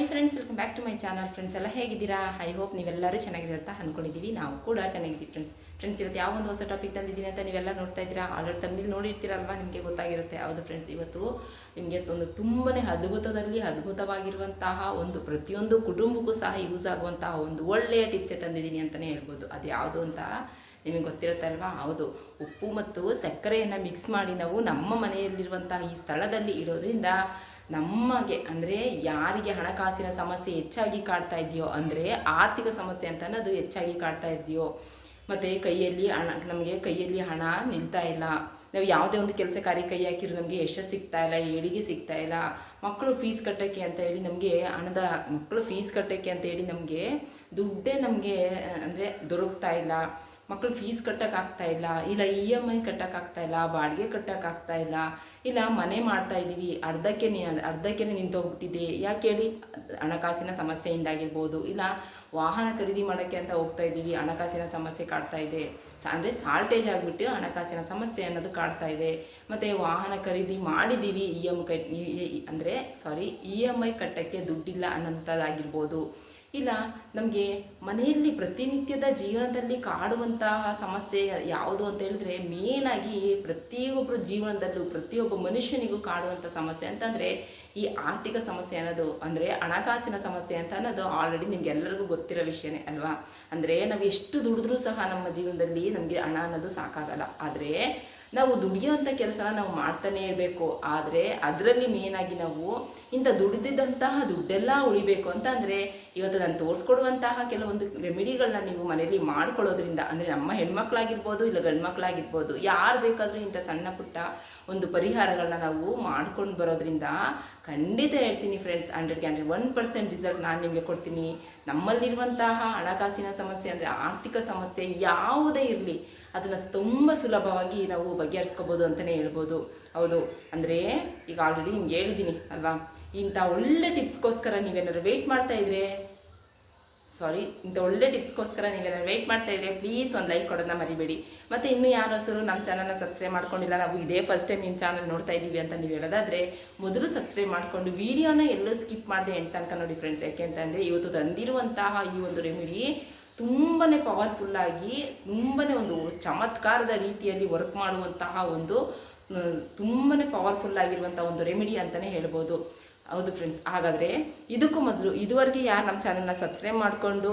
Hi friends welcome back to my channel friends ಎಲ್ಲ ಹೇಗಿದ್ದೀರಾ? I hope ನೀವೆಲ್ಲರೂ ಚೆನ್ನಾಗಿದ್ದೀರ ಅಂತ ಅಂದ್ಕೊಂಡಿದ್ದೀವಿ ನಾವು ಕೂಡ ಚೆನ್ನಾಗಿದ್ದೀವಿ ಫ್ರೆಂಡ್ಸ್ ಫ್ರೆಂಡ್ಸ್ ಇವತ್ತು ಯಾವ ಒಂದು ಹೊಸ ಟಾಪಿಕ್ ತಂದಿದ್ದೀನಿ ಅಂತ ನೀವೆಲ್ಲ ನೋಡ್ತಾ ಇದ್ದೀರಾ? ಆಲ್ರೆಡಿ ತಮ್ಮಲ್ಲಿ ನೋಡಿರ್ತೀರಲ್ವಾ? ನಿಮಗೆ ಗೊತ್ತಾಗಿರುತ್ತೆ. ಹೌದು ಫ್ರೆಂಡ್ಸ್ ಇವತ್ತು ನಿಮಗೆ ಒಂದು ತುಂಬನೇ ಅದ್ಭುತದಲ್ಲಿ ಅದ್ಭುತವಾಗಿರುವಂತಹ ಒಂದು ಪ್ರತಿಯೊಂದು ಕುಟುಂಬಕ್ಕೂ ಸಹ ಯೂಸ್ ಆಗುವಂತಹ ಒಂದು ಒಳ್ಳೆಯ ಟಿಪ್ಸೆ ತಂದಿದ್ದೀನಿ ಅಂತಲೇ ಹೇಳ್ಬೋದು. ಅದು ಯಾವುದು ಅಂತ ನಿಮಗೆ ಗೊತ್ತಿರುತ್ತಲ್ವಾ? ಹೌದು. ಉಪ್ಪು ಮತ್ತು ಸಕ್ಕರೆಯನ್ನು ಮಿಕ್ಸ್ ಮಾಡಿ ನಾವು ನಮ್ಮ ಮನೆಯಲ್ಲಿರುವಂತಹ ಈ ಸ್ಥಳದಲ್ಲಿ ಇಡೋದ್ರಿಂದ ನಮಗೆ ಅಂದರೆ ಯಾರಿಗೆ ಹಣಕಾಸಿನ ಸಮಸ್ಯೆ ಹೆಚ್ಚಾಗಿ ಕಾಡ್ತಾ ಇದೆಯೋ ಅಂದರೆ ಆರ್ಥಿಕ ಸಮಸ್ಯೆ ಅಂತ ಅದು ಹೆಚ್ಚಾಗಿ ಕಾಡ್ತಾ ಇದೆಯೋ. ಮತ್ತು ಕೈಯಲ್ಲಿ ಹಣ, ನಮಗೆ ಕೈಯಲ್ಲಿ ಹಣ ನಿಲ್ತಾ ಇಲ್ಲ. ನಾವು ಯಾವುದೇ ಒಂದು ಕೆಲಸ ಕಾರ್ಯ ಕೈ ಹಾಕಿದ್ರು ನಮಗೆ ಯಶಸ್ಸು ಸಿಗ್ತಾ ಇಲ್ಲ, ಏಳಿಗೆ ಸಿಗ್ತಾ ಇಲ್ಲ. ಮಕ್ಕಳು ಫೀಸ್ ಕಟ್ಟೋಕ್ಕೆ ಅಂತ ಹೇಳಿ ನಮಗೆ ಹಣದ ಮಕ್ಕಳು ಫೀಸ್ ಕಟ್ಟೋಕ್ಕೆ ಅಂತ ಹೇಳಿ ನಮಗೆ ದುಡ್ಡೇ ನಮಗೆ, ಅಂದರೆ ದೊರಕ್ತಾ ಇಲ್ಲ. ಮಕ್ಕಳು ಫೀಸ್ ಕಟ್ಟೋಕ್ಕಾಗ್ತಾ ಇಲ್ಲ ಇಲ್ಲ ಇ ಎಂ ಐ ಕಟ್ಟೋಕ್ಕಾಗ್ತಾ ಇಲ್ಲ, ಬಾಡಿಗೆ ಕಟ್ಟೋಕ್ಕಾಗ್ತಾ ಇಲ್ಲ. ಇಲ್ಲ, ಮನೆ ಮಾಡ್ತಾ ಇದ್ದೀವಿ, ಅರ್ಧಕ್ಕೆ ನಿ ಅರ್ಧಕ್ಕೆ ನಿಂತೋಗ್ಬಿಟ್ಟಿದೆ ಯಾಕೆ ಹೇಳಿ? ಹಣಕಾಸಿನ ಸಮಸ್ಯೆಯಿಂದಾಗಿರ್ಬೋದು. ಇಲ್ಲ, ವಾಹನ ಖರೀದಿ ಮಾಡೋಕ್ಕೆ ಅಂತ ಹೋಗ್ತಾ ಇದ್ದೀವಿ, ಹಣಕಾಸಿನ ಸಮಸ್ಯೆ ಕಾಡ್ತಾ ಇದೆ. ಅಂದರೆ ಶಾರ್ಟೇಜ್ ಆಗಿಬಿಟ್ಟು ಹಣಕಾಸಿನ ಸಮಸ್ಯೆ ಅನ್ನೋದು ಕಾಡ್ತಾ ಇದೆ. ಮತ್ತು ವಾಹನ ಖರೀದಿ ಮಾಡಿದ್ದೀವಿ, ಇ ಎಂ ಕಟ್ ಅಂದರೆ, ಸಾರಿ, ಇ ಎಂ ಐ ಕಟ್ಟೋಕ್ಕೆ ದುಡ್ಡಿಲ್ಲ ಅನ್ನೋಂಥದ್ದಾಗಿರ್ಬೋದು. ಇಲ್ಲ, ನಮಗೆ ಮನೆಯಲ್ಲಿ ಪ್ರತಿನಿತ್ಯದ ಜೀವನದಲ್ಲಿ ಕಾಡುವಂತಹ ಸಮಸ್ಯೆ ಯಾವುದು ಅಂತ ಹೇಳಿದ್ರೆ ಮೇನಾಗಿ ಪ್ರತಿಯೊಬ್ಬರ ಜೀವನದಲ್ಲೂ, ಪ್ರತಿಯೊಬ್ಬ ಮನುಷ್ಯನಿಗೂ ಕಾಡುವಂಥ ಸಮಸ್ಯೆ ಅಂತಂದರೆ, ಈ ಆರ್ಥಿಕ ಸಮಸ್ಯೆ ಅನ್ನೋದು, ಅಂದರೆ ಹಣಕಾಸಿನ ಸಮಸ್ಯೆ ಅಂತ ಅನ್ನೋದು ಆಲ್ರೆಡಿ ನಿಮ್ಗೆಲ್ಲರಿಗೂ ಗೊತ್ತಿರೋ ವಿಷಯನೇ ಅಲ್ವಾ? ಅಂದರೆ ನಾವು ಎಷ್ಟು ದುಡಿದ್ರೂ ಸಹ ನಮ್ಮ ಜೀವನದಲ್ಲಿ ನಮಗೆ ಹಣ ಅನ್ನೋದು ಸಾಕಾಗಲ್ಲ. ಆದರೆ ನಾವು ದುಡಿಯುವಂಥ ಕೆಲಸನ ನಾವು ಮಾಡ್ತಾನೇ ಇರಬೇಕು. ಆದರೆ ಅದರಲ್ಲಿ ಮೇನಾಗಿ ನಾವು ಇಂಥ ದುಡಿದಿದ್ದಂತಹ ದುಡ್ಡೆಲ್ಲ ಉಳಿಬೇಕು ಅಂತ ಅಂದರೆ ಇವತ್ತು ನಾನು ತೋರಿಸ್ಕೊಡುವಂತಹ ಕೆಲವೊಂದು ರೆಮಿಡಿಗಳನ್ನ ನೀವು ಮನೆಯಲ್ಲಿ ಮಾಡ್ಕೊಳ್ಳೋದ್ರಿಂದ ಅಂದರೆ ನಮ್ಮ ಹೆಣ್ಮಕ್ಳಾಗಿರ್ಬೋದು ಇಲ್ಲ ಗಂಡು ಮಕ್ಕಳಾಗಿರ್ಬೋದು ಯಾರು ಬೇಕಾದರೂ ಇಂಥ ಸಣ್ಣ ಪುಟ್ಟ ಒಂದು ಪರಿಹಾರಗಳನ್ನ ನಾವು ಮಾಡ್ಕೊಂಡು ಬರೋದ್ರಿಂದ ಖಂಡಿತ ಹೇಳ್ತೀನಿ ಫ್ರೆಂಡ್ಸ್ ಹಂಡ್ರೆಡ್ಗೆ ಹಂಡ್ರೆಡ್ ಒನ್ ಪರ್ಸೆಂಟ್ ರಿಸಲ್ಟ್ ನಾನು ನಿಮಗೆ ಕೊಡ್ತೀನಿ. ನಮ್ಮಲ್ಲಿರುವಂತಹ ಹಣಕಾಸಿನ ಸಮಸ್ಯೆ ಅಂದರೆ ಆರ್ಥಿಕ ಸಮಸ್ಯೆ ಯಾವುದೇ ಇರಲಿ. ಅದನ್ನು ತುಂಬ ಸುಲಭವಾಗಿ ನಾವು ಬಗೆಹರಿಸ್ಕೋಬೋದು ಅಂತಲೇ ಹೇಳ್ಬೋದು. ಹೌದು. ಅಂದರೆ ಈಗ ಆಲ್ರೆಡಿ ನಿಮ್ಗೆ ಹೇಳಿದ್ದೀನಿ ಅಲ್ವಾ? ಇಂಥ ಒಳ್ಳೆ ಟಿಪ್ಸ್ಗೋಸ್ಕರ ನೀವೇನಾದ್ರು ವೆಯ್ಟ್ ಮಾಡ್ತಾ ಇದ್ರೆ ಸಾರಿ ಇಂಥ ಒಳ್ಳೆ ಟಿಪ್ಸ್ಗೋಸ್ಕರ ನೀವೇನಾದ್ರು ವೆಯ್ಟ್ ಮಾಡ್ತಾ ಇದ್ರೆ ಪ್ಲೀಸ್ ಒಂದು ಲೈಕ್ ಕೊಡೋದನ್ನ ಮರಿಬೇಡಿ. ಮತ್ತು ಇನ್ನೂ ಯಾರು ಹೆಸರು ನಮ್ಮ ಚಾನಲ್ನ ಸಬ್ಸ್ಕ್ರೈಬ್ ಮಾಡ್ಕೊಂಡಿಲ್ಲ, ನಾವು ಇದೇ ಫಸ್ಟ್ ಟೈಮ್ ನಿಮ್ಮ ಚಾನಲ್ ನೋಡ್ತಾ ಇದ್ದೀವಿ ಅಂತ ನೀವು ಹೇಳೋದಾದರೆ, ಮೊದಲು ಸಬ್ಸ್ಕ್ರೈಬ್ ಮಾಡಿಕೊಂಡು ವೀಡಿಯೋನ ಎಲ್ಲೂ ಸ್ಕಿಪ್ ಮಾಡಿದೆ ಎಂಟು ತನಕ ನೋಡಿ ಫ್ರೆಂಡ್ಸ್ ಯಾಕೆ ಅಂತಂದರೆ ಇವತ್ತು ತಂದಿರುವಂತಹ ಈ ಒಂದು ರೆಮಿಡಿ ತುಂಬಾ ಪವರ್ಫುಲ್ಲಾಗಿ ತುಂಬಾ ಒಂದು ಚಮತ್ಕಾರದ ರೀತಿಯಲ್ಲಿ ವರ್ಕ್ ಮಾಡುವಂತಹ ಒಂದು ತುಂಬಾ ಪವರ್ಫುಲ್ ಆಗಿರುವಂಥ ಒಂದು ರೆಮಿಡಿ ಅಂತಲೇ ಹೇಳ್ಬೋದು. ಹೌದು ಫ್ರೆಂಡ್ಸ್ ಹಾಗಾದರೆ ಇದಕ್ಕೂ ಮೊದಲು, ಇದುವರೆಗೆ ಯಾರು ನಮ್ಮ ಚಾನಲ್ನ ಸಬ್ಸ್ಕ್ರೈಬ್ ಮಾಡಿಕೊಂಡು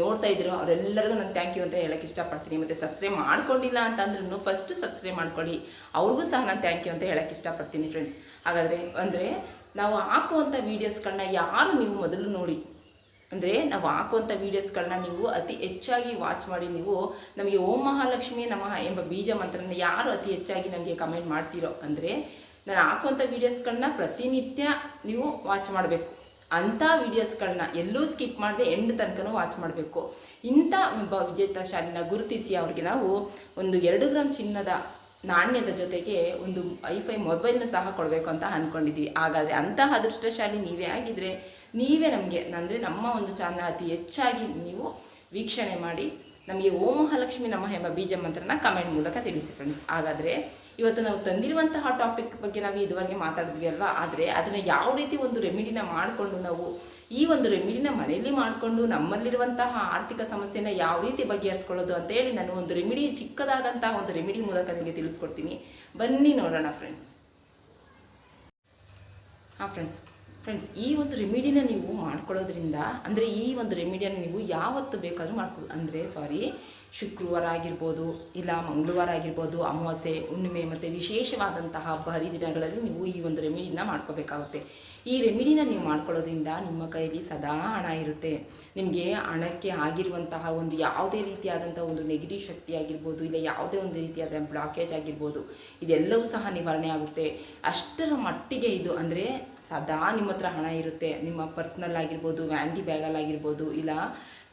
ನೋಡ್ತಾ ಇದ್ರು ಅವರೆಲ್ಲರಿಗೂ ನಾನು ಥ್ಯಾಂಕ್ ಯು ಅಂತ ಹೇಳಕ್ಕೆ ಇಷ್ಟಪಡ್ತೀನಿ. ಮತ್ತು ಸಬ್ಸ್ಕ್ರೈಬ್ ಮಾಡ್ಕೊಂಡಿಲ್ಲ ಅಂತಂದ್ರೂ ಫಸ್ಟ್ ಸಬ್ಸ್ಕ್ರೈಬ್ ಮಾಡ್ಕೊಳ್ಳಿ. ಅವ್ರಿಗೂ ಸಹ ನಾನು ಥ್ಯಾಂಕ್ ಯು ಅಂತ ಹೇಳಕ್ಕೆ ಇಷ್ಟಪಡ್ತೀನಿ ಫ್ರೆಂಡ್ಸ್ ಹಾಗಾದರೆ, ಅಂದರೆ ನಾವು ಹಾಕುವಂಥ ವೀಡಿಯೋಸ್ಗಳನ್ನ ಯಾರು ನೀವು ಮೊದಲು ನೋಡಿ ಅಂದರೆ ನಾವು ಹಾಕುವಂಥ ವೀಡಿಯೋಸ್ಗಳನ್ನ ನೀವು ಅತಿ ಹೆಚ್ಚಾಗಿ ವಾಚ್ ಮಾಡಿ ನೀವು ನಮಗೆ ಓಂ ಮಹಾಲಕ್ಷ್ಮಿ ನಮಃ ಎಂಬ ಬೀಜ ಮಂತ್ರನ ಯಾರು ಅತಿ ಹೆಚ್ಚಾಗಿ ನಮಗೆ ಕಮೆಂಟ್ ಮಾಡ್ತೀರೋ ಅಂದರೆ ನಾನು ಹಾಕುವಂಥ ವೀಡಿಯೋಸ್ಗಳನ್ನ ಪ್ರತಿನಿತ್ಯ ನೀವು ವಾಚ್ ಮಾಡಬೇಕು. ಅಂಥ ವೀಡಿಯೋಸ್ಗಳನ್ನ ಎಲ್ಲೂ ಸ್ಕಿಪ್ ಮಾಡದೆ ಎಂಡ್ ತನಕನೂ ವಾಚ್ ಮಾಡಬೇಕು. ಇಂಥ ಒಬ್ಬ ವಿಜೇತಶಾಲಿನ ಗುರುತಿಸಿ ಅವ್ರಿಗೆ ನಾವು ಒಂದು ಎರಡು ಗ್ರಾಮ್ ಚಿನ್ನದ ನಾಣ್ಯದ ಜೊತೆಗೆ ಒಂದು ಐಫೈ ಮೊಬೈಲ್ನ ಸಹ ಕೊಡಬೇಕು ಅಂತ ಅಂದ್ಕೊಂಡಿದ್ದೀವಿ ಹಾಗಾದರೆ ಅಂತಹ ಅದೃಷ್ಟಶಾಲಿ ನೀವೇ ಆಗಿದ್ದರೆ ನೀವೇ ನಮಗೆ ಅಂದರೆ ನಮ್ಮ ಒಂದು ಚಾನಲ್ ಅತಿ ಹೆಚ್ಚಾಗಿ ನೀವು ವೀಕ್ಷಣೆ ಮಾಡಿ, ನಮಗೆ ಓಂ ಮಹಾಲಕ್ಷ್ಮಿ ನಮಃ ಎಂಬ ಬೀಜ ಮಂತ್ರನ ಕಮೆಂಟ್ ಮೂಲಕ ತಿಳಿಸಿ ಫ್ರೆಂಡ್ಸ್ ಹಾಗಾದರೆ, ಇವತ್ತು ನಾವು ತಂದಿರುವಂತಹ ಟಾಪಿಕ್ ಬಗ್ಗೆ ನಾವು ಇದುವರೆಗೆ ಮಾತಾಡಿದ್ವಿ ಅಲ್ವಾ? ಆದರೆ ಅದನ್ನು ಯಾವ ರೀತಿ ಒಂದು ರೆಮಿಡಿನ ಮಾಡಿಕೊಂಡು ನಾವು ಈ ಒಂದು ರೆಮಿಡಿನ ಮನೆಯಲ್ಲಿ ಮಾಡಿಕೊಂಡು ನಮ್ಮಲ್ಲಿರುವಂತಹ ಆರ್ಥಿಕ ಸಮಸ್ಯೆನ ಯಾವ ರೀತಿ ಬಗೆಹರಿಸ್ಕೊಳ್ಳೋದು ಅಂತ ಹೇಳಿ ನಾನು ಒಂದು ರೆಮಿಡಿ ಚಿಕ್ಕದಾದಂತಹ ಒಂದು ರೆಮಿಡಿ ಮೂಲಕ ನಿಮಗೆ ತಿಳಿಸ್ಕೊಡ್ತೀನಿ. ಬನ್ನಿ ನೋಡೋಣ ಫ್ರೆಂಡ್ಸ್ ಹಾಂ ಫ್ರೆಂಡ್ಸ್ ಫ್ರೆಂಡ್ಸ್ ಈ ಒಂದು ರೆಮಿಡಿನ ನೀವು ಮಾಡ್ಕೊಳ್ಳೋದ್ರಿಂದ, ಅಂದರೆ ಈ ಒಂದು ರೆಮಿಡಿಯನ್ನು ನೀವು ಯಾವತ್ತು ಬೇಕಾದರೂ ಮಾಡ್ಕೊಳ್ಳಿ ಅಂದರೆ ಸಾರಿ ಶುಕ್ರವಾರ ಆಗಿರ್ಬೋದು, ಇಲ್ಲ ಮಂಗಳವಾರ ಆಗಿರ್ಬೋದು, ಅಮಾವಾಸ್ಯೆ, ಹುಣ್ಣಿಮೆ ಮತ್ತು ವಿಶೇಷವಾದಂತಹ ಹಬ್ಬ ಹರಿದಿನಗಳಲ್ಲಿ ನೀವು ಈ ಒಂದು ರೆಮಿಡಿನ ಮಾಡ್ಕೋಬೇಕಾಗುತ್ತೆ. ಈ ರೆಮಿಡಿನ ನೀವು ಮಾಡ್ಕೊಳ್ಳೋದ್ರಿಂದ ನಿಮ್ಮ ಕೈಯಲ್ಲಿ ಸದಾ ಹಣ ಇರುತ್ತೆ. ನಿಮಗೆ ಹಣಕ್ಕೆ ಆಗಿರುವಂತಹ ಒಂದು ಯಾವುದೇ ರೀತಿಯಾದಂಥ ಒಂದು ನೆಗೆಟಿವ್ ಶಕ್ತಿ ಆಗಿರ್ಬೋದು, ಇಲ್ಲ ಯಾವುದೇ ಒಂದು ರೀತಿಯಾದ ಬ್ಲಾಕೇಜ್ ಆಗಿರ್ಬೋದು, ಇದೆಲ್ಲವೂ ಸಹ ನಿವಾರಣೆ ಆಗುತ್ತೆ. ಅಷ್ಟರ ಮಟ್ಟಿಗೆ ಇದು ಅಂದರೆ ಸದಾ ನಿಮ್ಮ ಹತ್ರ ಹಣ ಇರುತ್ತೆ. ನಿಮ್ಮ ಪರ್ಸ್ನಲ್ ಆಗಿರ್ಬೋದು ವ್ಯಾಂಡಿ ಬ್ಯಾಗಲ್ಲಾಗಿರ್ಬೋದು ಇಲ್ಲ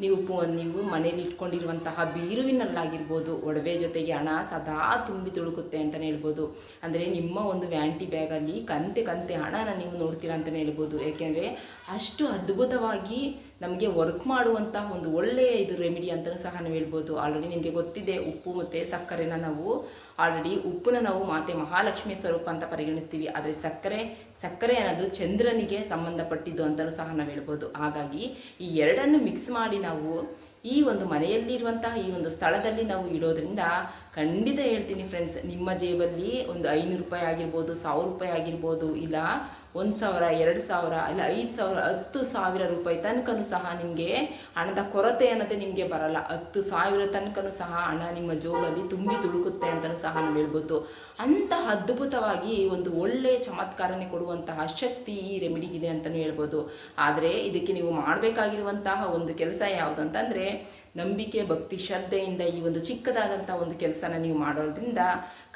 ನೀವು ನೀವು ಮನೇಲಿ ಇಟ್ಕೊಂಡಿರುವಂತಹ ಬೀರುವಿನಲ್ಲಾಗಿರ್ಬೋದು, ಒಡವೆ ಜೊತೆಗೆ ಹಣ ಸದಾ ತುಂಬಿ ತುಳುಕುತ್ತೆ ಅಂತಲೇ ಹೇಳ್ಬೋದು. ಅಂದರೆ ನಿಮ್ಮ ಒಂದು ವ್ಯಾಂಟಿ ಬ್ಯಾಗಲ್ಲಿ ಕಂತೆ ಕಂತೆ ಹಣನ ನೀವು ನೋಡ್ತೀರಾ ಅಂತಲೇ ಹೇಳ್ಬೋದು. ಏಕೆಂದರೆ ಅಷ್ಟು ಅದ್ಭುತವಾಗಿ ನಮಗೆ ವರ್ಕ್ ಮಾಡುವಂತಹ ಒಂದು ಒಳ್ಳೆಯ ಇದು ರೆಮಿಡಿ ಅಂತಲೂ ಸಹ ನಾವು ಹೇಳ್ಬೋದು. ಆಲ್ರೆಡಿ ನಿಮಗೆ ಗೊತ್ತಿದೆ, ಉಪ್ಪು ಮತ್ತು ಸಕ್ಕರೆನ ನಾವು ಆಲ್ರೆಡಿ ಉಪ್ಪನ್ನ ನಾವು ಮಾತೆ ಮಹಾಲಕ್ಷ್ಮಿ ಸ್ವರೂಪ ಅಂತ ಪರಿಗಣಿಸ್ತೀವಿ. ಆದರೆ ಸಕ್ಕರೆ ಸಕ್ಕರೆ ಅನ್ನೋದು ಚಂದ್ರನಿಗೆ ಸಂಬಂಧಪಟ್ಟಿದ್ದು ಅಂತಲೂ ಸಹ ನಾವು ಹೇಳ್ಬೋದು. ಹಾಗಾಗಿ ಈ ಎರಡನ್ನು ಮಿಕ್ಸ್ ಮಾಡಿ ನಾವು ಈ ಒಂದು ಮನೆಯಲ್ಲಿರುವಂತಹ ಈ ಒಂದು ಸ್ಥಳದಲ್ಲಿ ನಾವು ಇಡೋದ್ರಿಂದ ಖಂಡಿತ ಹೇಳ್ತೀನಿ ಫ್ರೆಂಡ್ಸ್ ನಿಮ್ಮ ಜೇಬಲ್ಲಿ ಒಂದು ಐನೂರು ರೂಪಾಯಿ ಆಗಿರ್ಬೋದು, ಸಾವಿರ ರೂಪಾಯಿ ಆಗಿರ್ಬೋದು, ಇಲ್ಲ ಒಂದು ಸಾವಿರ ಎರಡು ಸಾವಿರ ಇಲ್ಲ ಐದು ಸಾವಿರ ಹತ್ತು ಸಾವಿರ ರೂಪಾಯಿ ತನಕನೂ ಸಹ ನಿಮಗೆ ಹಣದ ಕೊರತೆ ಅನ್ನೋದೇ ನಿಮಗೆ ಬರಲ್ಲ. ಹತ್ತು ಸಾವಿರ ತನಕನೂ ಸಹ ಹಣ ನಿಮ್ಮ ಜೋಬಲ್ಲಿ ತುಂಬಿ ತುಳುಕುತ್ತೆ ಅಂತಲೂ ಸಹ ನಾವು ಹೇಳ್ಬೋದು. ಅಂತಹ ಅದ್ಭುತವಾಗಿ ಒಂದು ಒಳ್ಳೆಯ ಚಮತ್ಕಾರನೇ ಕೊಡುವಂತಹ ಶಕ್ತಿ ಈ ರೆಮಿಡಿಗಿದೆ ಅಂತಲೂ ಹೇಳ್ಬೋದು. ಆದರೆ ಇದಕ್ಕೆ ನೀವು ಮಾಡಬೇಕಾಗಿರುವಂತಹ ಒಂದು ಕೆಲಸ ಯಾವುದು ಅಂತಂದರೆ ನಂಬಿಕೆ, ಭಕ್ತಿ, ಶ್ರದ್ಧೆಯಿಂದ ಈ ಒಂದು ಚಿಕ್ಕದಾದಂಥ ಒಂದು ಕೆಲಸನ ನೀವು ಮಾಡೋದ್ರಿಂದ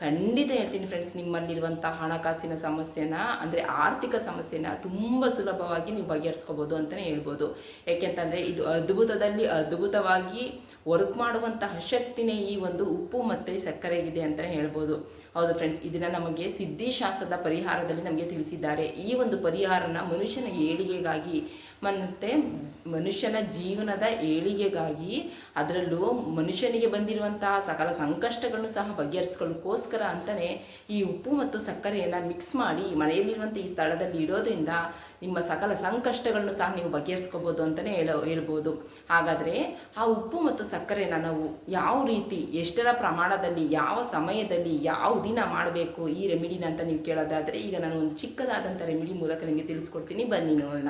ಖಂಡಿತ ಹೇಳ್ತೀನಿ ಫ್ರೆಂಡ್ಸ್ ನಿಮ್ಮಲ್ಲಿರುವಂಥ ಹಣಕಾಸಿನ ಸಮಸ್ಯೆನ, ಅಂದರೆ ಆರ್ಥಿಕ ಸಮಸ್ಯೆನ ತುಂಬ ಸುಲಭವಾಗಿ ನೀವು ಬಗೆಹರಿಸ್ಕೋಬೋದು ಅಂತಲೇ ಹೇಳ್ಬೋದು. ಯಾಕೆಂತಂದರೆ ಇದು ಅದ್ಭುತದಲ್ಲಿ ಅದ್ಭುತವಾಗಿ ವರ್ಕ್ ಮಾಡುವಂತಹ ಶಕ್ತಿನೇ ಈ ಒಂದು ಉಪ್ಪು ಮತ್ತು ಸಕ್ಕರೆಗಿದೆ ಅಂತಲೇ ಹೇಳ್ಬೋದು. ಹೌದು ಫ್ರೆಂಡ್ಸ್ ಇದನ್ನು ನಮಗೆ ಸಿದ್ಧಿಶಾಸ್ತ್ರದ ಪರಿಹಾರದಲ್ಲಿ ನಮಗೆ ತಿಳಿಸಿದ್ದಾರೆ. ಈ ಒಂದು ಪರಿಹಾರನ ಮನುಷ್ಯನ ಏಳಿಗೆಗಾಗಿ ಮತ್ತು ಮನುಷ್ಯನ ಜೀವನದ ಏಳಿಗೆಗಾಗಿ ಅದರಲ್ಲೂ ಮನುಷ್ಯನಿಗೆ ಬಂದಿರುವಂತಹ ಸಕಲ ಸಂಕಷ್ಟಗಳನ್ನು ಸಹ ಬಗೆಹರಿಸ್ಕೊಳ್ಳೋಕ್ಕೋಸ್ಕರ ಅಂತಲೇ ಈ ಉಪ್ಪು ಮತ್ತು ಸಕ್ಕರೆಯನ್ನು ಮಿಕ್ಸ್ ಮಾಡಿ ಮನೆಯಲ್ಲಿರುವಂಥ ಈ ಸ್ಥಳದಲ್ಲಿ ಇಡೋದ್ರಿಂದ ನಿಮ್ಮ ಸಕಲ ಸಂಕಷ್ಟಗಳನ್ನು ಸಹ ನೀವು ಬಗೆಹರಿಸ್ಕೋಬೋದು ಅಂತಲೇ ಹೇಳೋ, ಹೇಳ್ಬೋದು. ಹಾಗಾದರೆ ಆ ಉಪ್ಪು ಮತ್ತು ಸಕ್ಕರೆನ ನಾವು ಯಾವ ರೀತಿ, ಎಷ್ಟರ ಪ್ರಮಾಣದಲ್ಲಿ, ಯಾವ ಸಮಯದಲ್ಲಿ, ಯಾವ ದಿನ ಮಾಡಬೇಕು ಈ ರೆಮಿಡಿನ ಅಂತ ನೀವು ಕೇಳೋದಾದರೆ ಈಗ ನಾನು ಒಂದು ಚಿಕ್ಕದಾದಂಥ ರೆಮಿಡಿ ಮೂಲಕ ನಿಮಗೆ ತಿಳಿಸ್ಕೊಡ್ತೀನಿ. ಬನ್ನಿ ನೋಡೋಣ.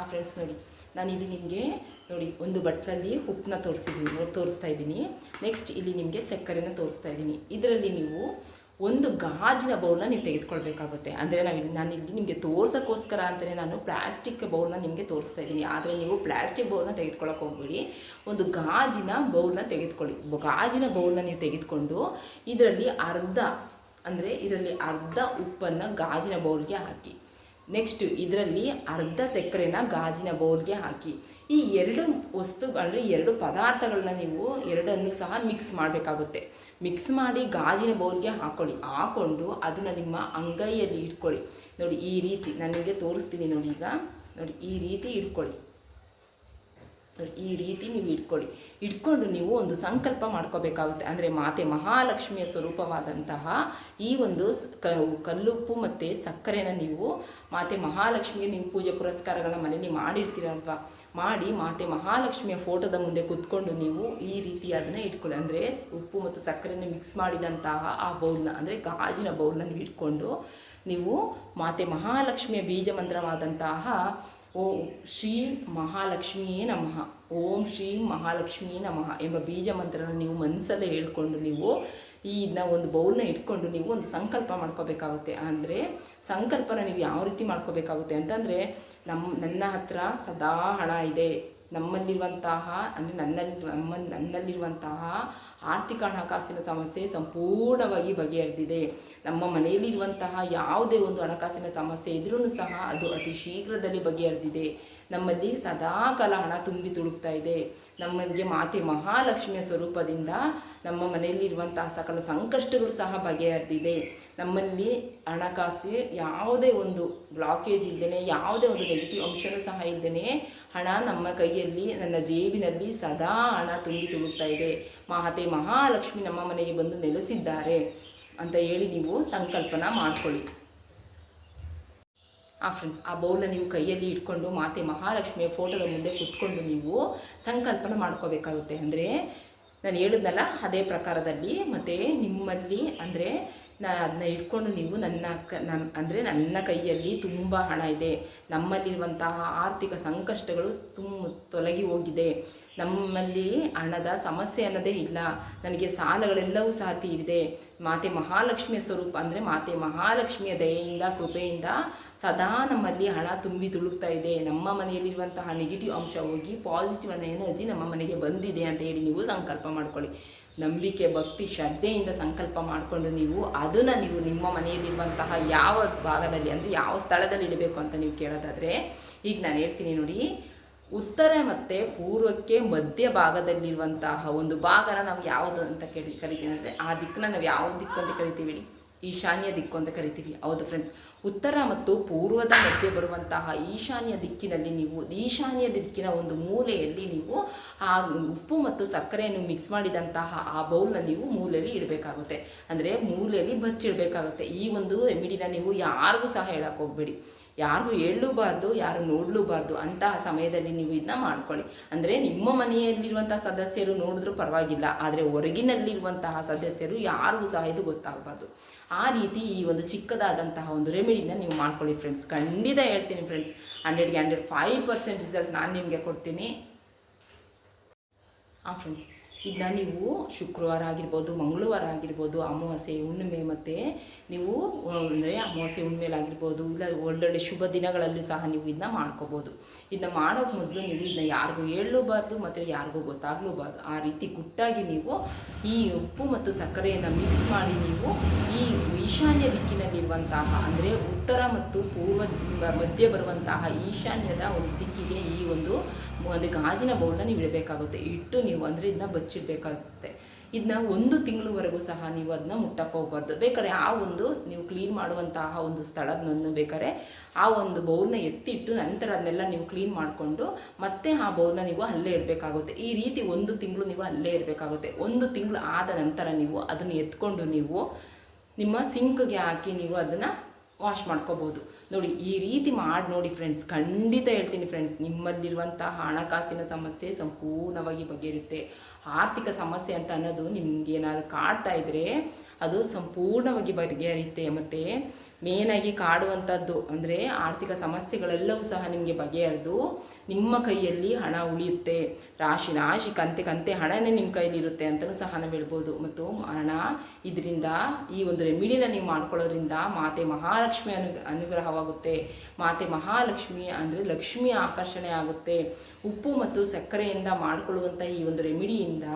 ಆ ಫ್ರೆಂಡ್ಸ್ ನೋಡಿ. ನಾನಿಲ್ಲಿ ನಿಮಗೆ ನೋಡಿ, ಒಂದು ಬಟ್ಲಲ್ಲಿ ಉಪ್ಪನ್ನ ತೋರಿಸಿದ್ದೀನಿ ನೋಡಿ, ತೋರಿಸ್ತಾ ಇದ್ದೀನಿ. ನೆಕ್ಸ್ಟ್ ಇಲ್ಲಿ ನಿಮಗೆ ಸಕ್ಕರೆನ ತೋರಿಸ್ತಾ ಇದ್ದೀನಿ. ಇದರಲ್ಲಿ ನೀವು ಒಂದು ಗಾಜಿನ ಬೌಲ್ನ ನೀವು ತೆಗೆದುಕೊಳ್ಬೇಕಾಗುತ್ತೆ. ಅಂದರೆ ನಾವು ನಾನಿಲ್ಲಿ ನಿಮಗೆ ತೋರ್ಸೋಕ್ಕೋಸ್ಕರ ಅಂತಲೇ ನಾನು ಪ್ಲಾಸ್ಟಿಕ್ ಬೌಲ್ನ ನಿಮಗೆ ತೋರಿಸ್ತಾ ಇದ್ದೀನಿ. ಆದರೆ ನೀವು ಪ್ಲಾಸ್ಟಿಕ್ ಬೌಲ್ನ ತೆಗೆದುಕೊಳ್ಳೋಕೆ ಹೋಗ್ಬೇಡಿ. ಒಂದು ಗಾಜಿನ ಬೌಲ್ನ ತೆಗೆದುಕೊಳ್ಳಿ. ಗಾಜಿನ ಬೌಲ್ನ ನೀವು ತೆಗೆದುಕೊಂಡು ಇದರಲ್ಲಿ ಅರ್ಧ, ಅಂದರೆ ಇದರಲ್ಲಿ ಅರ್ಧ ಉಪ್ಪನ್ನು ಗಾಜಿನ ಬೌಲ್ಗೆ ಹಾಕಿ. ನೆಕ್ಸ್ಟ್ ಇದರಲ್ಲಿ ಅರ್ಧ ಸಕ್ಕರೆನ ಗಾಜಿನ ಬೌಲ್ಗೆ ಹಾಕಿ. ಈ ಎರಡು ವಸ್ತು ಅಂದರೆ ಎರಡು ಪದಾರ್ಥಗಳನ್ನ ನೀವು ಎರಡನ್ನು ಸಹ ಮಿಕ್ಸ್ ಮಾಡಬೇಕಾಗುತ್ತೆ. ಮಿಕ್ಸ್ ಮಾಡಿ ಗಾಜಿನ ಬೌಲ್ಗೆ ಹಾಕ್ಕೊಳ್ಳಿ ಹಾಕ್ಕೊಂಡು ಅದನ್ನು ನಿಮ್ಮ ಅಂಗೈಯಲ್ಲಿ ಇಟ್ಕೊಳ್ಳಿ. ನೋಡಿ, ಈ ರೀತಿ ನಾನು ನಿಮಗೆ ತೋರಿಸ್ತೀನಿ ನೋಡಿ ಈಗ. ನೋಡಿ, ಈ ರೀತಿ ಇಟ್ಕೊಳ್ಳಿ. ನೋಡಿ, ಈ ರೀತಿ ನೀವು ಇಟ್ಕೊಳ್ಳಿ. ಇಟ್ಕೊಂಡು ನೀವು ಒಂದು ಸಂಕಲ್ಪ ಮಾಡ್ಕೋಬೇಕಾಗುತ್ತೆ. ಅಂದರೆ ಮಾತೆ ಮಹಾಲಕ್ಷ್ಮಿಯ ಸ್ವರೂಪವಾದಂತಹ ಈ ಒಂದು ಕಲ್ಲುಪ್ಪು ಮತ್ತು ಸಕ್ಕರೆನ ನೀವು ಮಾತೆ ಮಹಾಲಕ್ಷ್ಮಿಗೆ ನೀವು ಪೂಜೆ ಪುರಸ್ಕಾರಗಳ ಮನೇಲಿ ಮಾಡಿರ್ತೀರಲ್ವಾ? ಮಾಡಿ ಮಾತೆ ಮಹಾಲಕ್ಷ್ಮಿಯ ಫೋಟೋದ ಮುಂದೆ ಕುತ್ಕೊಂಡು ನೀವು ಈ ರೀತಿ ಅದನ್ನ ಇಟ್ಕೊಳ್ಳಿ. ಅಂದರೆ ಉಪ್ಪು ಮತ್ತು ಸಕ್ಕರೆಯನ್ನು ಮಿಕ್ಸ್ ಮಾಡಿದಂತಹ ಆ ಬೌಲ್ನ, ಅಂದರೆ ಗಾಜಿನ ಬೌಲ್ನ ಇಟ್ಕೊಂಡು ನೀವು ಮಾತೆ ಮಹಾಲಕ್ಷ್ಮಿಯ ಬೀಜ ಮಂತ್ರವಾದಂತಹ ಓಂ ಶ್ರೀ ಮಹಾಲಕ್ಷ್ಮಿಯೇ ನಮಃ, ಓಂ ಶ್ರೀ ಮಹಾಲಕ್ಷ್ಮಿಯೇ ನಮಃ ಎಂಬ ಬೀಜ ಮಂತ್ರವನ್ನು ನೀವು ಮನಸ್ಸಲ್ಲೇ ಹೇಳ್ಕೊಂಡು ನೀವು ಈ ಒಂದು ಬೌಲ್ನ ಇಟ್ಕೊಂಡು ನೀವು ಒಂದು ಸಂಕಲ್ಪ ಮಾಡ್ಕೋಬೇಕಾಗುತ್ತೆ. ಅಂದರೆ ಸಂಕಲ್ಪನ ನೀವು ಯಾವ ರೀತಿ ಮಾಡ್ಕೋಬೇಕಾಗುತ್ತೆ ಅಂತಂದರೆ ನಮ್ಮ ನನ್ನ ಹತ್ರ ಸದಾ ಹಣ ಇದೆ. ನಮ್ಮಲ್ಲಿರುವಂತಹ, ಅಂದರೆ ನನ್ನಲ್ಲಿ, ನಮ್ಮ, ನನ್ನಲ್ಲಿರುವಂತಹ ಆರ್ಥಿಕ ಹಣಕಾಸಿನ ಸಮಸ್ಯೆ ಸಂಪೂರ್ಣವಾಗಿ ಬಗೆಹರಿದಿದೆ. ನಮ್ಮ ಮನೆಯಲ್ಲಿರುವಂತಹ ಯಾವುದೇ ಒಂದು ಹಣಕಾಸಿನ ಸಮಸ್ಯೆ ಇದ್ರೂ ಸಹ ಅದು ಅತಿ ಶೀಘ್ರದಲ್ಲಿ ಬಗೆಹರಿದಿದೆ. ನಮ್ಮಲ್ಲಿ ಸದಾಕಾಲ ಹಣ ತುಂಬಿ ತುಳುಕ್ತಾ ಇದೆ. ನಮಗೆ ಮಾತೆ ಮಹಾಲಕ್ಷ್ಮಿಯ ಸ್ವರೂಪದಿಂದ ನಮ್ಮ ಮನೆಯಲ್ಲಿರುವಂತಹ ಸಕಲ ಸಂಕಷ್ಟಗಳು ಸಹ ಬಗೆಹರಿದಿದೆ. ನಮ್ಮಲ್ಲಿ ಹಣಕಾಸು ಯಾವುದೇ ಒಂದು ಬ್ಲಾಕೇಜ್ ಇಲ್ಲದೇ ಯಾವುದೇ ಒಂದು ನೆಗೆಟಿವ್ ಅಂಶನೂ ಸಹ ಇಲ್ಲದೇ ಹಣ ನಮ್ಮ ಕೈಯಲ್ಲಿ, ನನ್ನ ಜೇಬಿನಲ್ಲಿ ಸದಾ ಹಣ ತುಂಬಿ ತುಳುಕ್ತಾ ಇದೆ. ಮಾತೆ ಮಹಾಲಕ್ಷ್ಮಿ ನಮ್ಮ ಮನೆಗೆ ಬಂದು ನೆಲೆಸಿದ್ದಾರೆ ಅಂತ ಹೇಳಿ ನೀವು ಸಂಕಲ್ಪನ ಮಾಡ್ಕೊಳ್ಳಿ. ಆ ಫ್ರೆಂಡ್ಸ್ ಆ ಬೌಲ್ನ ನೀವು ಕೈಯಲ್ಲಿ ಇಟ್ಕೊಂಡು ಮಾತೆ ಮಹಾಲಕ್ಷ್ಮಿಯ ಫೋಟೋದ ಮುಂದೆ ಕುತ್ಕೊಂಡು ನೀವು ಸಂಕಲ್ಪನ ಮಾಡ್ಕೋಬೇಕಾಗುತ್ತೆ. ಅಂದರೆ ನಾನು ಹೇಳಿದ್ನಲ್ಲ, ಅದೇ ಪ್ರಕಾರದಲ್ಲಿ ಮತ್ತು ನಿಮ್ಮಲ್ಲಿ ಅಂದರೆ ನಾ ಅದನ್ನ ಇಟ್ಕೊಂಡು ನೀವು ನನ್ನ ಕ ನಮ್ಮ ಅಂದರೆ ನನ್ನ ಕೈಯಲ್ಲಿ ತುಂಬ ಹಣ ಇದೆ. ನಮ್ಮಲ್ಲಿರುವಂತಹ ಆರ್ಥಿಕ ಸಂಕಷ್ಟಗಳು ತುಂಬ ತೊಲಗಿ ಹೋಗಿದೆ. ನಮ್ಮಲ್ಲಿ ಹಣದ ಸಮಸ್ಯೆ ಅನ್ನೋದೇ ಇಲ್ಲ. ನನಗೆ ಸಾಲಗಳೆಲ್ಲವೂ ಸಹ ತೀರಿದೆ. ಮಾತೆ ಮಹಾಲಕ್ಷ್ಮಿಯ ಸ್ವರೂಪ ಅಂದರೆ ಮಾತೆ ಮಹಾಲಕ್ಷ್ಮಿಯ ದಯೆಯಿಂದ, ಕೃಪೆಯಿಂದ ಸದಾ ನಮ್ಮಲ್ಲಿ ಹಣ ತುಂಬಿ ತುಳುಕ್ತಾ ಇದೆ. ನಮ್ಮ ಮನೆಯಲ್ಲಿರುವಂತಹ ನೆಗೆಟಿವ್ ಅಂಶ ಹೋಗಿ ಪಾಸಿಟಿವ್ ಅನ್ನೋ ಎನರ್ಜಿ ನಮ್ಮ ಮನೆಗೆ ಬಂದಿದೆ ಅಂತ ಹೇಳಿ ನೀವು ಸಂಕಲ್ಪ ಮಾಡ್ಕೊಳ್ಳಿ. ನಂಬಿಕೆ, ಭಕ್ತಿ, ಶ್ರದ್ಧೆಯಿಂದ ಸಂಕಲ್ಪ ಮಾಡಿಕೊಂಡು ನೀವು ಅದನ್ನು ನೀವು ನಿಮ್ಮ ಮನೆಯಲ್ಲಿರುವಂತಹ ಯಾವ ಭಾಗದಲ್ಲಿ ಅಂದರೆ ಯಾವ ಸ್ಥಳದಲ್ಲಿ ಇಡಬೇಕು ಅಂತ ನೀವು ಕೇಳೋದಾದರೆ, ಈಗ ನಾನು ಹೇಳ್ತೀನಿ ನೋಡಿ, ಉತ್ತರ ಮತ್ತು ಪೂರ್ವಕ್ಕೆ ಮಧ್ಯ ಭಾಗದಲ್ಲಿರುವಂತಹ ಒಂದು ಭಾಗನ ನಾವು ಯಾವುದು ಅಂತ ಕೇಳಿ ಕರಿತೀವಿ ಅಂದರೆ, ಆ ದಿಕ್ಕನ್ನ ನಾವು ಯಾವ ದಿಕ್ಕು ಅಂತ ಕರಿತೀವಿ? ಈಶಾನ್ಯ ದಿಕ್ಕು ಅಂತ ಕರಿತೀವಿ ಹೌದು ಫ್ರೆಂಡ್ಸ್ ಉತ್ತರ ಮತ್ತು ಪೂರ್ವದ ಮಧ್ಯೆ ಬರುವಂತಹ ಈಶಾನ್ಯ ದಿಕ್ಕಿನಲ್ಲಿ ನೀವು, ಈಶಾನ್ಯ ದಿಕ್ಕಿನ ಒಂದು ಮೂಲೆಯಲ್ಲಿ ನೀವು ಆ ಉಪ್ಪು ಮತ್ತು ಸಕ್ಕರೆಯನ್ನು ಮಿಕ್ಸ್ ಮಾಡಿದಂತಹ ಆ ಬೌಲ್ನ ನೀವು ಮೂಲೆಯಲ್ಲಿ ಇಡಬೇಕಾಗುತ್ತೆ. ಅಂದರೆ ಮೂಲೆಯಲ್ಲಿ ಬಚ್ಚಿಡಬೇಕಾಗುತ್ತೆ. ಈ ಒಂದು ರೆಮಿಡಿನ ನೀವು ಯಾರಿಗೂ ಸಹ ಹೇಳಕ್ಕೆ ಹೋಗಬೇಡಿ. ಯಾರಿಗೂ ಹೇಳಲೂಬಾರ್ದು, ಯಾರು ನೋಡಲೂಬಾರ್ದು, ಅಂತಹ ಸಮಯದಲ್ಲಿ ನೀವು ಇದನ್ನ ಮಾಡ್ಕೊಳ್ಳಿ. ಅಂದರೆ ನಿಮ್ಮ ಮನೆಯಲ್ಲಿರುವಂತಹ ಸದಸ್ಯರು ನೋಡಿದ್ರೂ ಪರವಾಗಿಲ್ಲ, ಆದರೆ ಹೊರಗಿನಲ್ಲಿರುವಂತಹ ಸದಸ್ಯರು ಯಾರಿಗೂ ಸಹ ಇದು ಗೊತ್ತಾಗಬಾರ್ದು. ಆ ರೀತಿ ಈ ಒಂದು ಚಿಕ್ಕದಾದಂತಹ ಒಂದು ರೆಮಿಡಿನ ನೀವು ಮಾಡ್ಕೊಳ್ಳಿ ಫ್ರೆಂಡ್ಸ್ ಖಂಡಿತ ಹೇಳ್ತೀನಿ ಫ್ರೆಂಡ್ಸ್ ಹಂಡ್ರೆಡ್ಗೆ ಹಂಡ್ರೆಡ್ ಫೈವ್ ಪರ್ಸೆಂಟ್ ರಿಸಲ್ಟ್ ನಾನು ನಿಮಗೆ ಕೊಡ್ತೀನಿ. ಹಾಂ ಫ್ರೆಂಡ್ಸ್ ಇದನ್ನ ನೀವು ಶುಕ್ರವಾರ ಆಗಿರ್ಬೋದು, ಮಂಗಳವಾರ ಆಗಿರ್ಬೋದು, ಅಮಾವಾಸ್ಯೆ, ಹುಣ್ಣಿಮೆ ಮತ್ತು ನೀವು, ಅಂದರೆ ಅಮಾವಾಸ್ಯೆ ಹುಣ್ಣಿಮೆಲಾಗಿರ್ಬೋದು ಇಲ್ಲ ಒಳ್ಳೊಳ್ಳೆ ಶುಭ ದಿನಗಳಲ್ಲೂ ಸಹ ನೀವು ಇದನ್ನ ಮಾಡ್ಕೋಬೋದು. ಇದನ್ನ ಮಾಡೋಕ್ಕೆ ಮೊದಲು ನೀವು ಇದನ್ನ ಯಾರಿಗೂ ಹೇಳಲೂಬಾರ್ದು ಮತ್ತು ಯಾರಿಗೂ ಗೊತ್ತಾಗಲೂಬಾರ್ದು ಆ ರೀತಿ ಗುಟ್ಟಾಗಿ ನೀವು ಈ ಉಪ್ಪು ಮತ್ತು ಸಕ್ಕರೆಯನ್ನು ಮಿಕ್ಸ್ ಮಾಡಿ ನೀವು ಈ ಈಶಾನ್ಯ ದಿಕ್ಕಿನಲ್ಲಿರುವಂತಹ, ಅಂದರೆ ಉತ್ತರ ಮತ್ತು ಪೂರ್ವ ಮಧ್ಯೆ ಬರುವಂತಹ ಈಶಾನ್ಯದ ಒಂದು ದಿಕ್ಕಿಗೆ ಈ ಒಂದು ಒಂದು ಗಾಜಿನ ಬೌಲ್ನ ನೀವು ಇಡಬೇಕಾಗುತ್ತೆ. ಇಟ್ಟು ನೀವು ಅಂದರೆ ಇದನ್ನ ಬಚ್ಚಿಡಬೇಕಾಗುತ್ತೆ. ಇದನ್ನ ಒಂದು ತಿಂಗಳವರೆಗೂ ಸಹ ನೀವು ಅದನ್ನ ಮುಟ್ಟಕ್ಕೆ ಹೋಗ್ಬಾರ್ದು ಬೇಕಾದ್ರೆ ಆ ಒಂದು ನೀವು ಕ್ಲೀನ್ ಮಾಡುವಂತಹ ಒಂದು ಸ್ಥಳದನ್ನು ಬೇಕಾದ್ರೆ ಆ ಒಂದು ಬೌಲ್ನ ಎತ್ತಿಟ್ಟು ನಂತರ ಅದನ್ನೆಲ್ಲ ನೀವು ಕ್ಲೀನ್ ಮಾಡಿಕೊಂಡು ಮತ್ತೆ ಆ ಬೌಲ್ನ ನೀವು ಅಲ್ಲೇ ಇಡಬೇಕಾಗುತ್ತೆ. ಈ ರೀತಿ ಒಂದು ತಿಂಗಳು ನೀವು ಅಲ್ಲೇ ಇರಬೇಕಾಗುತ್ತೆ ಒಂದು ತಿಂಗಳು ಆದ ನಂತರ ನೀವು ಅದನ್ನು ಎತ್ಕೊಂಡು ನೀವು ನಿಮ್ಮ ಸಿಂಕ್ಗೆ ಹಾಕಿ ನೀವು ಅದನ್ನು ವಾಶ್ ಮಾಡ್ಕೋಬೋದು. ನೋಡಿ, ಈ ರೀತಿ ಮಾಡಿ ನೋಡಿ ಫ್ರೆಂಡ್ಸ್ ಖಂಡಿತ ಹೇಳ್ತೀನಿ ಫ್ರೆಂಡ್ಸ್ ನಿಮ್ಮಲ್ಲಿರುವಂಥ ಹಣಕಾಸಿನ ಸಮಸ್ಯೆ ಸಂಪೂರ್ಣವಾಗಿ ಬಗೆಯಿರುತ್ತೆ ಆರ್ಥಿಕ ಸಮಸ್ಯೆ ಅಂತ ಅನ್ನೋದು ನಿಮ್ಗೆ ಏನಾದರೂ ಕಾಡ್ತಾ ಇದ್ದರೆ ಅದು ಸಂಪೂರ್ಣವಾಗಿ ಬಗೆಹರಿಯುತ್ತೆ. ಮತ್ತು ಮೇನಾಗಿ ಕಾಡುವಂಥದ್ದು ಅಂದರೆ ಆರ್ಥಿಕ ಸಮಸ್ಯೆಗಳೆಲ್ಲವೂ ಸಹ ನಿಮಗೆ ಬಗೆಹರಿದು ನಿಮ್ಮ ಕೈಯಲ್ಲಿ ಹಣ ಉಳಿಯುತ್ತೆ. ರಾಶಿ ರಾಶಿ ಕಂತೆ ಕಂತೆ ಹಣನೇ ನಿಮ್ಮ ಕೈಯಲ್ಲಿ ಇರುತ್ತೆ ಅಂತಲೂ ಸಹ ನಾವು ಹೇಳ್ಬೋದು. ಮತ್ತು ಹಣ ಇದರಿಂದ ಈ ಒಂದು ರೆಮಿಡಿನ ನೀವು ಮಾಡ್ಕೊಳ್ಳೋದ್ರಿಂದ ಮಾತೆ ಮಹಾಲಕ್ಷ್ಮಿ ಅನು, ಅನುಗ್ರಹವಾಗುತ್ತೆ. ಮಾತೆ ಮಹಾಲಕ್ಷ್ಮಿ ಅಂದರೆ ಲಕ್ಷ್ಮಿ ಆಕರ್ಷಣೆ ಆಗುತ್ತೆ. ಉಪ್ಪು ಮತ್ತು ಸಕ್ಕರೆಯಿಂದ ಮಾಡಿಕೊಳ್ಳುವಂಥ ಈ ಒಂದು ರೆಮಿಡಿಯಿಂದ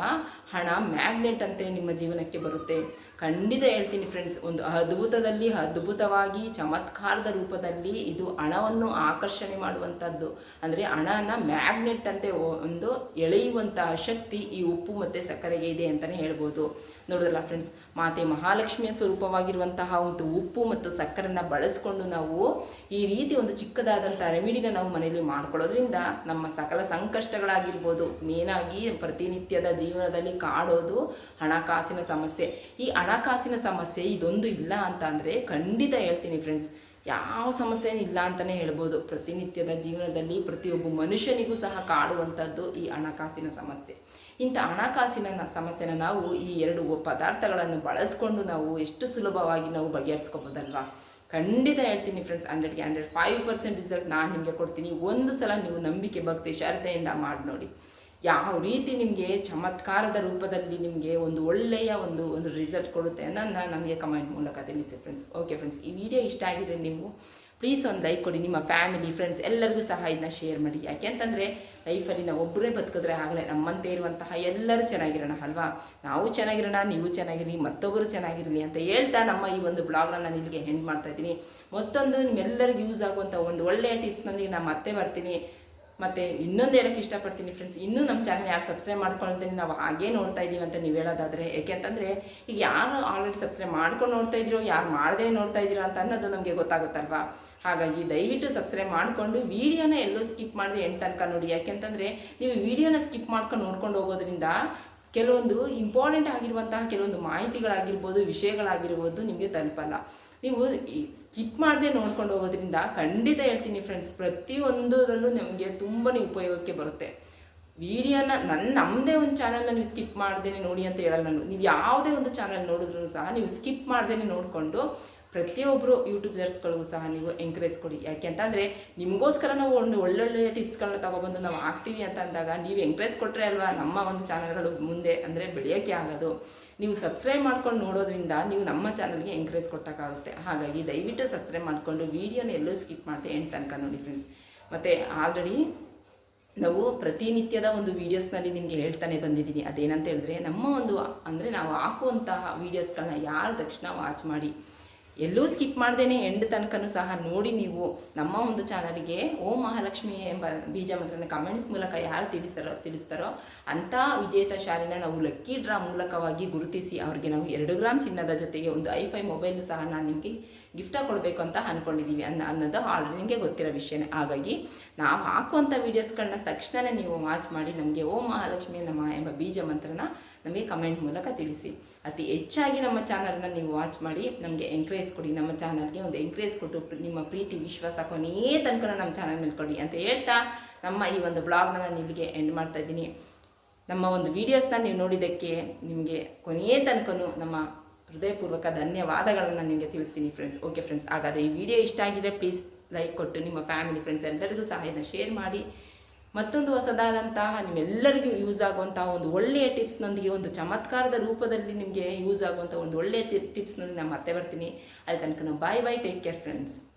ಹಣ ಮ್ಯಾಗ್ನೆಟ್ ಅಂತೆ ನಿಮ್ಮ ಜೀವನಕ್ಕೆ ಬರುತ್ತೆ. ಖಂಡಿತ ಹೇಳ್ತೀನಿ ಫ್ರೆಂಡ್ಸ್ ಒಂದು ಅದ್ಭುತದಲ್ಲಿ, ಅದ್ಭುತವಾಗಿ, ಚಮತ್ಕಾರದ ರೂಪದಲ್ಲಿ ಇದು ಹಣವನ್ನು ಆಕರ್ಷಣೆ ಮಾಡುವಂಥದ್ದು ಅಂದರೆ ಹಣನ ಮ್ಯಾಗ್ನೆಟ್ ಅಂತೆ ಒಂದು ಎಳೆಯುವಂತಹ ಶಕ್ತಿ ಈ ಉಪ್ಪು ಮತ್ತು ಸಕ್ಕರೆಗೆ ಇದೆ ಅಂತಲೇ ಹೇಳ್ಬೋದು. ನೋಡಿದ್ರಲ್ಲ ಫ್ರೆಂಡ್ಸ್ ಮಾತೆ ಮಹಾಲಕ್ಷ್ಮಿಯ ಸ್ವರೂಪವಾಗಿರುವಂತಹ ಒಂದು ಉಪ್ಪು ಮತ್ತು ಸಕ್ಕರೆನ ಬಳಸಿಕೊಂಡು ನಾವು ಈ ರೀತಿ ಒಂದು ಚಿಕ್ಕದಾದಂಥ ರೆಮಿಡಿನ ನಾವು ಮನೆಯಲ್ಲಿ ಮಾಡ್ಕೊಳ್ಳೋದ್ರಿಂದ ನಮ್ಮ ಸಕಲ ಸಂಕಷ್ಟಗಳಾಗಿರ್ಬೋದು. ಮೇನಾಗಿ ಪ್ರತಿನಿತ್ಯದ ಜೀವನದಲ್ಲಿ ಕಾಡೋದು ಹಣಕಾಸಿನ ಸಮಸ್ಯೆ. ಈ ಹಣಕಾಸಿನ ಸಮಸ್ಯೆ ಇದೊಂದು ಇಲ್ಲ ಅಂತ ಅಂದರೆ ಖಂಡಿತ ಹೇಳ್ತೀನಿ ಫ್ರೆಂಡ್ಸ್ ಯಾವ ಸಮಸ್ಯೆನೂ ಇಲ್ಲ ಅಂತಲೇ ಹೇಳ್ಬೋದು. ಪ್ರತಿನಿತ್ಯದ ಜೀವನದಲ್ಲಿ ಪ್ರತಿಯೊಬ್ಬ ಮನುಷ್ಯನಿಗೂ ಸಹ ಕಾಡುವಂಥದ್ದು ಈ ಹಣಕಾಸಿನ ಸಮಸ್ಯೆ. ಇಂಥ ಹಣಕಾಸಿನ ಸಮಸ್ಯೆನ ನಾವು ಈ ಎರಡು ಪದಾರ್ಥಗಳನ್ನು ಬಳಸ್ಕೊಂಡು ನಾವು ಎಷ್ಟು ಸುಲಭವಾಗಿ ನಾವು ಬಗೆಹರಿಸ್ಕೋಬೋದಲ್ವಾ? ಖಂಡಿತ ಹೇಳ್ತೀನಿ ಫ್ರೆಂಡ್ಸ್ ಹಂಡ್ರೆಡ್ಗೆ ಹಂಡ್ರೆಡ್ ಫೈವ್ ಪರ್ಸೆಂಟ್ ರಿಸಲ್ಟ್ ನಾನು ನಿಮಗೆ ಕೊಡ್ತೀನಿ. ಒಂದು ಸಲ ನೀವು ನಂಬಿಕೆ, ಭಕ್ತಿ, ಶ್ರದ್ಧೆಯಿಂದ ಮಾಡಿ ನೋಡಿ ಯಾವ ರೀತಿ ನಿಮಗೆ ಚಮತ್ಕಾರದ ರೂಪದಲ್ಲಿ ನಿಮಗೆ ಒಂದು ಒಳ್ಳೆಯ ಒಂದು ಒಂದು ರಿಸಲ್ಟ್ ಕೊಡುತ್ತೆ ಅನ್ನೋದನ್ನ ನಮಗೆ ಕಮೆಂಟ್ ಮೂಲಕ ತಿಳಿಸಿ ಫ್ರೆಂಡ್ಸ್ ಓಕೆ ಫ್ರೆಂಡ್ಸ್ ಈ ವಿಡಿಯೋ ಇಷ್ಟ ಆಗಿದ್ರೆ ನೀವು ಪ್ಲೀಸ್ ಒಂದು ಲೈಕ್ ಕೊಡಿ. ನಿಮ್ಮ ಫ್ಯಾಮಿಲಿ ಫ್ರೆಂಡ್ಸ್ ಎಲ್ಲರಿಗೂ ಸಹ ಇದನ್ನ ಶೇರ್ ಮಾಡಿ. ಯಾಕೆಂತಂದರೆ ಲೈಫಲ್ಲಿ ನಾವು ಒಬ್ಬರೇ ಬದುಕಿದ್ರೆ ಆಗಲೇ ನಮ್ಮಂತೆ ಇರುವಂತಹ ಎಲ್ಲರೂ ಚೆನ್ನಾಗಿರೋಣ ಅಲ್ವಾ? ನಾವು ಚೆನ್ನಾಗಿರೋಣ, ನೀವು ಚೆನ್ನಾಗಿರಿ, ಮತ್ತೊಬ್ಬರು ಚೆನ್ನಾಗಿರಲಿ ಅಂತ ಹೇಳ್ತಾ ನಮ್ಮ ಈ ಒಂದು ಬ್ಲಾಗ್ನ ನಾನು ನಿಮಗೆ ಹೆಂಡ್ ಮಾಡ್ತಾ ಇದ್ದೀನಿ. ಮತ್ತೊಂದು ನಿಮ್ಮೆಲ್ಲರಿಗೂ ಯೂಸ್ ಆಗುವಂಥ ಒಂದು ಒಳ್ಳೆಯ ಟಿಪ್ಸ್ನೊಂದಿಗೆ ನಾನು ಮತ್ತೆ ಬರ್ತೀನಿ. ಮತ್ತು ಇನ್ನೊಂದು ಹೇಳಕ್ಕೆ ಇಷ್ಟಪಡ್ತೀನಿ ಫ್ರೆಂಡ್ಸ್ ಇನ್ನೂ ನಮ್ಮ ಚಾನಲ್ ಯಾರು ಸಬ್ಸ್ಕ್ರೈಬ್ ಮಾಡ್ಕೊಳ್ತೀನಿ, ನಾವು ಹಾಗೇ ನೋಡ್ತಾ ಇದ್ದೀವಿ ಅಂತ ನೀವು ಹೇಳೋದಾದರೆ ಯಾಕೆಂತಂದರೆ ಈಗ ಯಾರು ಆಲ್ರೆಡಿ ಸಬ್ಸ್ಕ್ರೈಬ್ ಮಾಡ್ಕೊಂಡು ನೋಡ್ತಾ ಇದ್ದೀರೋ ಯಾರು ಮಾಡದೇ ನೋಡ್ತಾ ಇದ್ದೀರೋ ಅಂತ ಅನ್ನೋದು ನಮಗೆ ಗೊತ್ತಾಗುತ್ತಲ್ವಾ? ಹಾಗಾಗಿ ದಯವಿಟ್ಟು ಸಬ್ಸ್ಕ್ರೈಬ್ ಮಾಡಿಕೊಂಡು ವೀಡಿಯೋನ ಎಲ್ಲೂ ಸ್ಕಿಪ್ ಮಾಡಿದೆ ಎಂಟು ತನಕ ನೋಡಿ. ಯಾಕೆಂತಂದರೆ ನೀವು ವೀಡಿಯೋನ ಸ್ಕಿಪ್ ಮಾಡ್ಕೊಂಡು ನೋಡ್ಕೊಂಡು ಹೋಗೋದ್ರಿಂದ ಕೆಲವೊಂದು ಇಂಪಾರ್ಟೆಂಟ್ ಆಗಿರುವಂತಹ ಕೆಲವೊಂದು ಮಾಹಿತಿಗಳಾಗಿರ್ಬೋದು, ವಿಷಯಗಳಾಗಿರ್ಬೋದು ನಿಮಗೆ ತಲುಪಲ್ಲ. ನೀವು ಸ್ಕಿಪ್ ಮಾಡದೆ ನೋಡ್ಕೊಂಡು ಹೋಗೋದ್ರಿಂದ ಖಂಡಿತ ಹೇಳ್ತೀನಿ ಫ್ರೆಂಡ್ಸ್ ಪ್ರತಿಯೊಂದರಲ್ಲೂ ನಮಗೆ ತುಂಬಾ ಉಪಯೋಗಕ್ಕೆ ಬರುತ್ತೆ. ವಿಡಿಯೋನ ನನ್ನ ನಮ್ಮದೇ ಒಂದು ಚಾನಲ್ನ ನೀವು ಸ್ಕಿಪ್ ಮಾಡ್ದೇ ನೋಡಿ ಅಂತ ಹೇಳಲ್ಲ ನಾನು. ನೀವು ಯಾವುದೇ ಒಂದು ಚಾನಲ್ ನೋಡಿದ್ರೂ ಸಹ ನೀವು ಸ್ಕಿಪ್ ಮಾಡ್ದೇ ನೋಡಿಕೊಂಡು ಪ್ರತಿಯೊಬ್ಬರು ಯೂಟ್ಯೂಬರ್ಸ್ಗಳಿಗೂ ಸಹ ನೀವು ಎಂಕರೇಜ್ ಕೊಡಿ. ಯಾಕೆ ಅಂತಂದರೆ ನಿಮಗೋಸ್ಕರ ನಾವು ಒಂದು ಒಳ್ಳೊಳ್ಳೆಯ ಟಿಪ್ಸ್ಗಳನ್ನ ತೊಗೊಬಂದು ನಾವು ಹಾಕ್ತೀವಿ ಅಂತ ಅಂದಾಗ ನೀವು ಎಂಕರೇಜ್ ಕೊಟ್ಟರೆ ಅಲ್ವಾ ನಮ್ಮ ಒಂದು ಚಾನಲ್ಗಳು ಮುಂದೆ ಅಂದರೆ ಬೆಳೆಯೋಕ್ಕೆ ಆಗೋದು. ನೀವು ಸಬ್ಸ್ಕ್ರೈಬ್ ಮಾಡ್ಕೊಂಡು ನೋಡೋದ್ರಿಂದ ನೀವು ನಮ್ಮ ಚಾನಲ್ಗೆ ಎಂಕರೇಜ್ ಕೊಟ್ಟಕ್ಕಾಗುತ್ತೆ. ಹಾಗಾಗಿ ದಯವಿಟ್ಟು ಸಬ್ಸ್ಕ್ರೈಬ್ ಮಾಡಿಕೊಂಡು ವೀಡಿಯೋನ ಎಲ್ಲೂ ಸ್ಕಿಪ್ ಮಾಡಿದೆ ಎಂಡ್ ತನಕ ನೋಡಿ ಫ್ರೆಂಡ್ಸ್ ಮತ್ತು ಆಲ್ರೆಡಿ ನಾವು ಪ್ರತಿನಿತ್ಯದ ಒಂದು ವೀಡಿಯೋಸ್ನಲ್ಲಿ ನಿಮಗೆ ಹೇಳ್ತಾನೆ ಬಂದಿದ್ದೀನಿ. ಅದೇನಂತ ಹೇಳಿದ್ರೆ ನಮ್ಮ ಒಂದು ಅಂದರೆ ನಾವು ಹಾಕುವಂತಹ ವೀಡಿಯೋಸ್ಗಳನ್ನ ಯಾರು ತಕ್ಷಣ ವಾಚ್ ಮಾಡಿ ಎಲ್ಲೂ ಸ್ಕಿಪ್ ಮಾಡ್ದೇನೆ ಎಂಡ್ ತನಕನೂ ಸಹ ನೋಡಿ ನೀವು ನಮ್ಮ ಒಂದು ಚಾನಲ್ಗೆ ಓಂ ಮಹಾಲಕ್ಷ್ಮಿ ಎಂಬ ಬೀಜ ಮಂತ್ರನ ಕಮೆಂಟ್ಸ್ ಮೂಲಕ ಯಾರು ತಿಳಿಸ್ತಾರೋ ತಿಳಿಸ್ತಾರೋ ಅಂಥ ವಿಜೇತ ಶಾಲಿನ ನಾವು ಲಕ್ಕಿ ಡ್ರಾ ಮೂಲಕವಾಗಿ ಗುರುತಿಸಿ ಅವ್ರಿಗೆ ನಾವು ಎರಡು ಗ್ರಾಮ್ ಚಿನ್ನದ ಜೊತೆಗೆ ಒಂದು ಐಫೈ ಮೊಬೈಲ್ ಸಹ ನಾನು ನಿಮಗೆ ಗಿಫ್ಟ ಕೊಡಬೇಕು ಅಂತ ಅಂದ್ಕೊಂಡಿದ್ದೀವಿ ಅನ್ನ, ಅನ್ನೋದು ಆಲ್ರೆಡಿ ನಿಮಗೆ ಗೊತ್ತಿರೋ ವಿಷಯನೇ. ಹಾಗಾಗಿ ನಾವು ಹಾಕುವಂಥ ವೀಡಿಯೋಸ್ಗಳನ್ನ ತಕ್ಷಣವೇ ನೀವು ವಾಚ್ ಮಾಡಿ ನಮಗೆ ಓಂ ಮಹಾಲಕ್ಷ್ಮಿ ನಮ್ಮ ಎಂಬ ಬೀಜ ಮಂತ್ರನ ನಮಗೆ ಕಮೆಂಟ್ ಮೂಲಕ ತಿಳಿಸಿ. ಅತಿ ಹೆಚ್ಚಾಗಿ ನಮ್ಮ ಚಾನಲ್ನ ನೀವು ವಾಚ್ ಮಾಡಿ, ನಮಗೆ ಎಂಕರೇಜ್ ಕೊಡಿ. ನಮ್ಮ ಚಾನಲ್ಗೆ ಒಂದು ಎಂಕರೇಜ್ ಕೊಟ್ಟು ನಿಮ್ಮ ಪ್ರೀತಿ, ವಿಶ್ವಾಸ ಕೊನೆಯೇ ತನಕ ನಮ್ಮ ಚಾನಲ್ ಮೇಲೆ ಕೊಡಿ ಅಂತ ಹೇಳ್ತಾ ನಮ್ಮ ಈ ಒಂದು ಬ್ಲಾಗ್ನ ನಾನು ಇಲ್ಲಿಗೆ ಎಂಡ್ ಮಾಡ್ತಾ ಇದ್ದೀನಿ. ನಮ್ಮ ಒಂದು ವೀಡಿಯೋಸ್ನ ನೀವು ನೋಡಿದ್ದಕ್ಕೆ ನಿಮಗೆ ಕೊನೆಯ ತನಕನೂ ನಮ್ಮ ಹೃದಯಪೂರ್ವಕ ಧನ್ಯವಾದಗಳನ್ನು ನಿಮಗೆ ತಿಳಿಸ್ತೀನಿ ಫ್ರೆಂಡ್ಸ್ ಓಕೆ ಫ್ರೆಂಡ್ಸ್ ಹಾಗಾದರೆ ಈ ವಿಡಿಯೋ ಇಷ್ಟ ಆಗಿದ್ರೆ ಪ್ಲೀಸ್ ಲೈಕ್ ಕೊಟ್ಟು ನಿಮ್ಮ ಫ್ಯಾಮಿಲಿ ಫ್ರೆಂಡ್ಸ್ ಎಲ್ಲರಿಗೂ ಸಹ ಇದನ್ನು ಶೇರ್ ಮಾಡಿ. ಮತ್ತೊಂದು ಹೊಸದಾದಂತಹ ನಿಮ್ಮೆಲ್ಲರಿಗೂ ಯೂಸ್ ಆಗುವಂತಹ ಒಂದು ಒಳ್ಳೆಯ ಟಿಪ್ಸ್ನೊಂದಿಗೆ ಒಂದು ಚಮತ್ಕಾರದ ರೂಪದಲ್ಲಿ ನಿಮಗೆ ಯೂಸ್ ಆಗುವಂಥ ಒಂದು ಒಳ್ಳೆಯ ಟಿಪ್ಸ್ನೊಂದಿಗೆ ನಾನು ಮತ್ತೆ ಬರ್ತೀನಿ. ಅಲ್ಲಿ ತನಕ bye bye take care friends